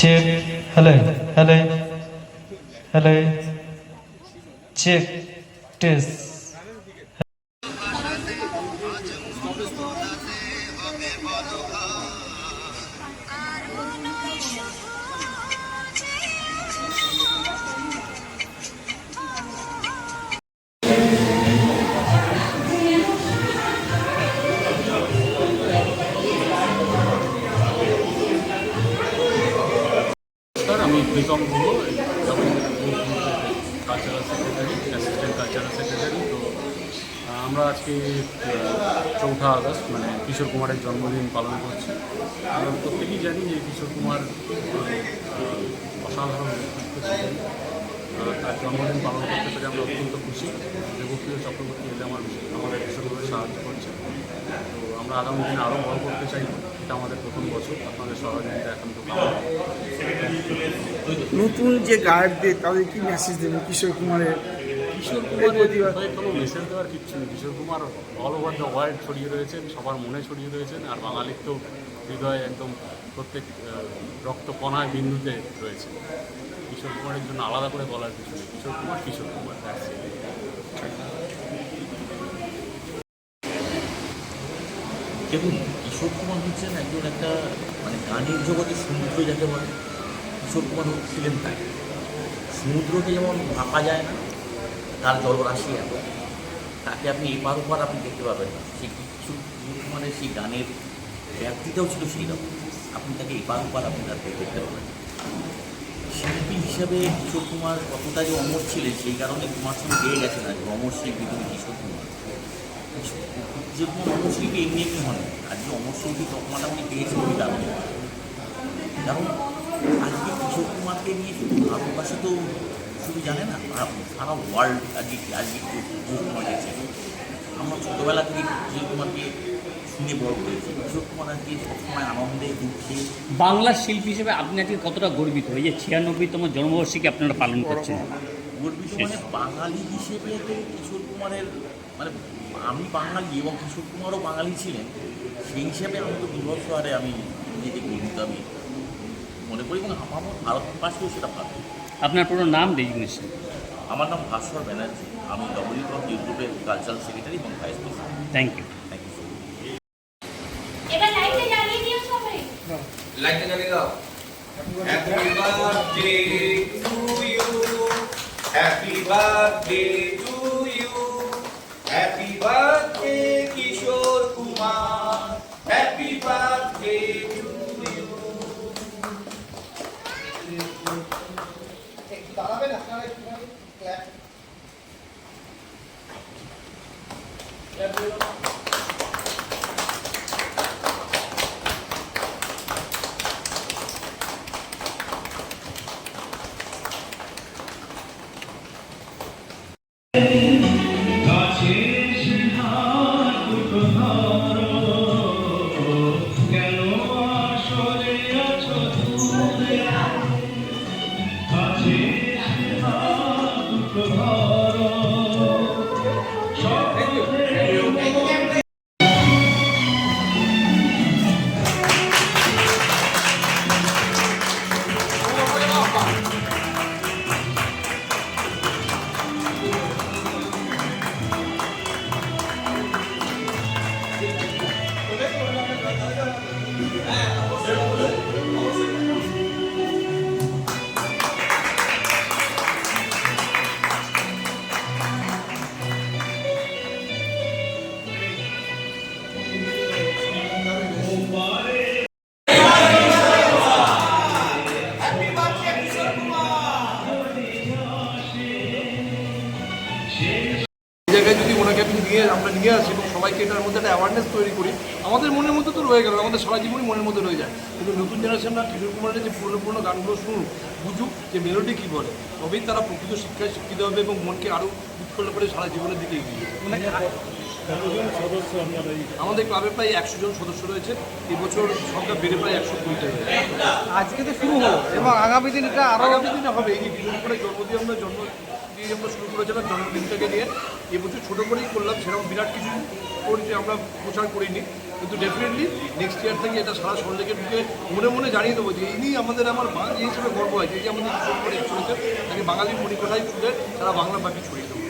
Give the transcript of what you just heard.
Check hello hello hello check test cultural secretary assistant cultural secretary তো আমরা আজকে চৌঠা আগস্ট মানে কিশোর কুমারের জন্মদিন পালন করছি। আমরা প্রত্যেকেই জানি যে কিশোর কুমার অসাধারণ তার জন্মদিন পালন করতে পেরে আমরা অত্যন্ত খুশি। দেবপ্রিয় চক্রবর্তী এতে আমার, আমাদের ভীষণভাবে সাহায্য করছে। তো, আমরা আগামী দিনে আরও বড় করতে চাই এটা আমাদের প্রথম বছর আপনাদের সহযোগিতা এখন তো নতুন যে গায়কদের তাদের কি মেসেজ দেবেন? কিশোর কুমারের কিশোর এই কুমারের কোনো মেসেজ দেওয়ার কিচ্ছু নেই। Kishore Kumar all over the world ছড়িয়ে রয়েছেন সবার মনে ছড়িয়ে রয়েছেন আর বাঙালির তো হৃদয়ে একদম প্রত্যেক আহ, রক্ত কণায় বিন্দুতে রয়েছে। কিশোর কুমারের জন্য আলাদা করে বলার কিছু নেই। কিশোর কুমার কিশোর কুমার দেখুন, কিশোর কুমার হচ্ছেন একজন একটা মানে গানের জগতে সমুদ্র যাকে বলে, কিশোর কুমার ছিলেন তাই। সমুদ্রকে যেমন ভাপা যায় না, তার জলরাশি এত। তাকে আপনি এপার ওপার আপনি দেখতে পাবেন। না সেই কিশোর কিশোর কুমারের সেই গানের ব্যাপ্তিটাও ছিল সেই রকম। আপনি তাকে এপার ওপার আপনি তাকে দেখতে পাবেন। শিল্পী হিসাবে কিশোর কুমার কতটা যে অমর ছিলেন, সেই কারণে কুমার সঙ্গে পেয়ে গেছেন আর অমর শিল্পী তুমি কিশোর কুমার। যে কোনো অমরশিল্পী এমনি এমনি হন আজকে অমরশিল্পী তকমাটা উনি পেয়েছেন ওই কারণে কারণ আজকে কিশোর কুমারকে নিয়ে শুধু ভারতবাসী তো শুধু জানে না সারা- ওয়ার্ল্ড আজকে আজকে কিশোর কুমার গেছে আমরা ছোটোবেলা থেকে কিশোর কুমারকে শুনে বড় করেছি কিশোর কুমার আজকে সবসময় আনন্দে দুঃখে বাংলার শিল্পী হিসেবে আপনি আজকে কতটা গর্বিত? এই যে ছিয়ানব্বইতম জন্মবার্ষিকী আপনারা পালন করছেন। গর্বিত মানে বাঙালি হিসেবে তো কিশোর কুমারের মানে আমি বাঙালি এবং কিশোর কুমারও বাঙালি ছিলেন সেই হিসেবে আমি তো বিভৎস আরে আমি নিজেকে গর্বিত আমি মনে করি এবং আমার ভারতবাসীও সেটা ভাবে আপনার পুরো নাম ডেজিগনেশন আমার নাম ভাস্কর ব্যানার্জি। আমি ডব্লিউ কম ইউটিউবের কালচারাল সেক্রেটারি এবং vice president thank you thank you লাইটটা জ্বালিয়ে দিও happy birthday to you happy É এই জায়গায় যদি ওনাকে আমি নিয়ে আমরা নিয়ে আসি এবং সবাইকে এটার মধ্যে একটা অ্যাওয়ারনেস তৈরি করি আমাদের মনের মধ্যে তো রয়ে গেল আমাদের সারা জীবনই মনের মধ্যে রয়ে যায়। কিন্তু নতুন জেনারেশনরা কিশোর কুমারের যে পুরনো পুরনো গানগুলো শুনুক বুঝুক যে মেলোডি কী বলে তবেই তারা প্রকৃত শিক্ষায় শিক্ষিত হবে এবং মনকে আরও উৎফুল্ল করে সারা জীবনের দিকে এগিয়ে আমাদের ক্লাবে প্রায় একশো জন সদস্য রয়েছে এবছর সংখ্যা বেড়ে প্রায় একশো কুড়িটা আজকে তো শুরু হলো এবং আগামী দিন এটা আরও আগামী দিনে হবে এই বিশেষ করে জন্মদিন আমরা জন্ম দিয়ে আমরা শুরু করেছিলাম জন্মদিন থেকে নিয়ে। এবছর ছোটো করেই করলাম, সেরকম বিরাট কিছু করি আমরা প্রচার করিনি। কিন্তু ডেফিনেটলি নেক্সট ইয়ার থেকে এটা সারা সমাজকে ঢুকে মনে মনে জানিয়ে দেবো যে ইনি আমাদের আমার বাঙালি হিসেবে গর্ব হয়, যে আমাদের করে ছড়িয়েছে তাকে বাঙালির মণিকোঠায় তুলে তারা বাংলা বাকি ছড়িয়ে দেবো।